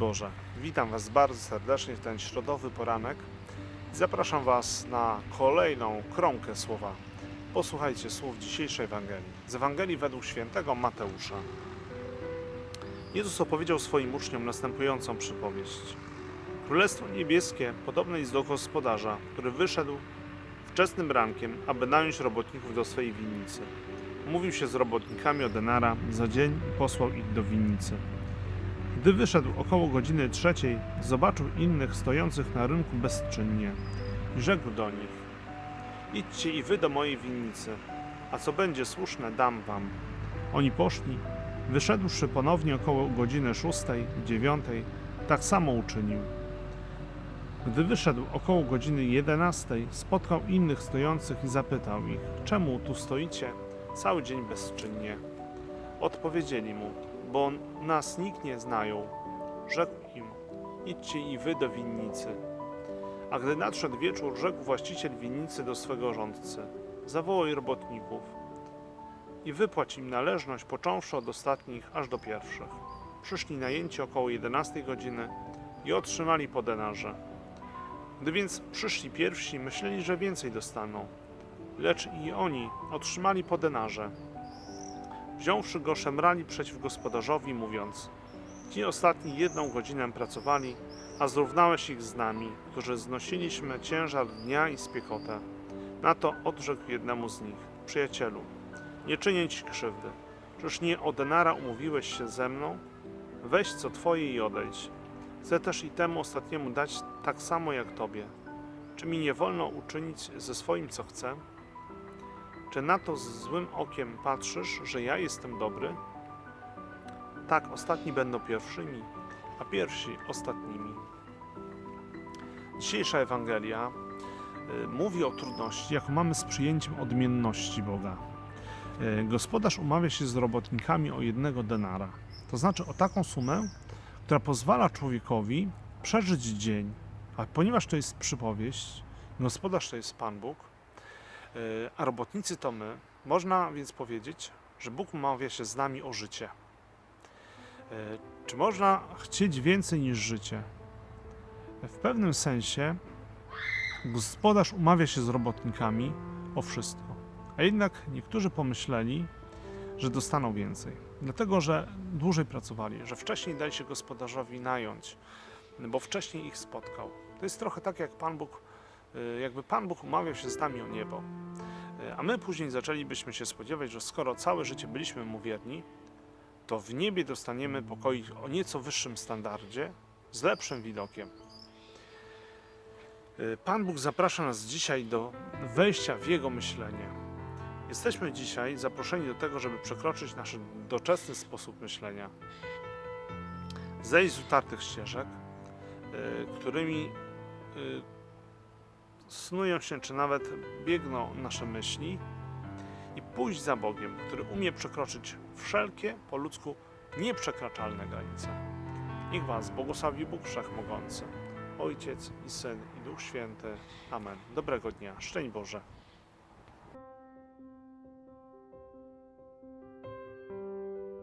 Boże, witam Was bardzo serdecznie w ten środowy poranek zapraszam Was na kolejną kromkę słowa. Posłuchajcie słów dzisiejszej Ewangelii. Z Ewangelii według świętego Mateusza. Jezus opowiedział swoim uczniom następującą przypowieść. Królestwo niebieskie podobne jest do gospodarza, który wyszedł wczesnym rankiem, aby nająć robotników do swej winnicy. Mówił się z robotnikami o denara za dzień i posłał ich do winnicy. Gdy wyszedł około godziny trzeciej, zobaczył innych stojących na rynku bezczynnie i rzekł do nich: Idźcie i wy do mojej winnicy, a co będzie słuszne, dam wam. Oni poszli, wyszedłszy ponownie około godziny szóstej, dziewiątej, tak samo uczynił. Gdy wyszedł około godziny jedenastej, spotkał innych stojących i zapytał ich: Czemu tu stoicie cały dzień bezczynnie? Odpowiedzieli mu: Bo nas nikt nie znają. Rzekł im: Idźcie i wy do winnicy. A gdy nadszedł wieczór, rzekł właściciel winnicy do swego rządcy: Zawołaj robotników i wypłać im należność, począwszy od ostatnich aż do pierwszych. Przyszli najęci około 11 godziny i otrzymali po denarze. Gdy więc przyszli pierwsi, myśleli, że więcej dostaną, lecz i oni otrzymali po denarze. Wziąwszy go, szemrali przeciw gospodarzowi, mówiąc: Ci ostatni jedną godzinę pracowali, a zrównałeś ich z nami, którzy znosiliśmy ciężar dnia i spiechotę. Na to odrzekł jednemu z nich: Przyjacielu, nie czynię ci krzywdy. Czyż nie o denara umówiłeś się ze mną? Weź co twoje i odejdź. Chcę też i temu ostatniemu dać tak samo jak tobie. Czy mi nie wolno uczynić ze swoim co chcę? Czy na to z złym okiem patrzysz, że ja jestem dobry? Tak, ostatni będą pierwszymi, a pierwsi ostatnimi. Dzisiejsza Ewangelia y, mówi o trudności, jaką mamy z przyjęciem odmienności Boga. Y, Gospodarz umawia się z robotnikami o jednego denara, to znaczy o taką sumę, która pozwala człowiekowi przeżyć dzień. A ponieważ to jest przypowieść, gospodarz to jest Pan Bóg, a robotnicy to my, można więc powiedzieć, że Bóg umawia się z nami o życie. Yy, Czy można chcieć więcej niż życie? W pewnym sensie gospodarz umawia się z robotnikami o wszystko. A jednak niektórzy pomyśleli, że dostaną więcej. Dlatego, że dłużej pracowali, że wcześniej dali się gospodarzowi nająć, bo wcześniej ich spotkał. To jest trochę tak, jak Pan Bóg, jakby Pan Bóg umawiał się z nami o niebo. Y, A my później zaczęlibyśmy się spodziewać, że skoro całe życie byliśmy mu wierni, to w niebie dostaniemy pokoi o nieco wyższym standardzie, z lepszym widokiem. Y, Pan Bóg zaprasza nas dzisiaj do wejścia w Jego myślenie. Jesteśmy dzisiaj zaproszeni do tego, żeby przekroczyć nasz doczesny sposób myślenia. Zejść z utartych ścieżek, którymi snują się, czy nawet biegną nasze myśli, i pójść za Bogiem, który umie przekroczyć wszelkie po ludzku nieprzekraczalne granice. Niech Was błogosławi Bóg Wszechmogący, Ojciec i Syn i Duch Święty. Amen. Dobrego dnia. Szczęść Boże.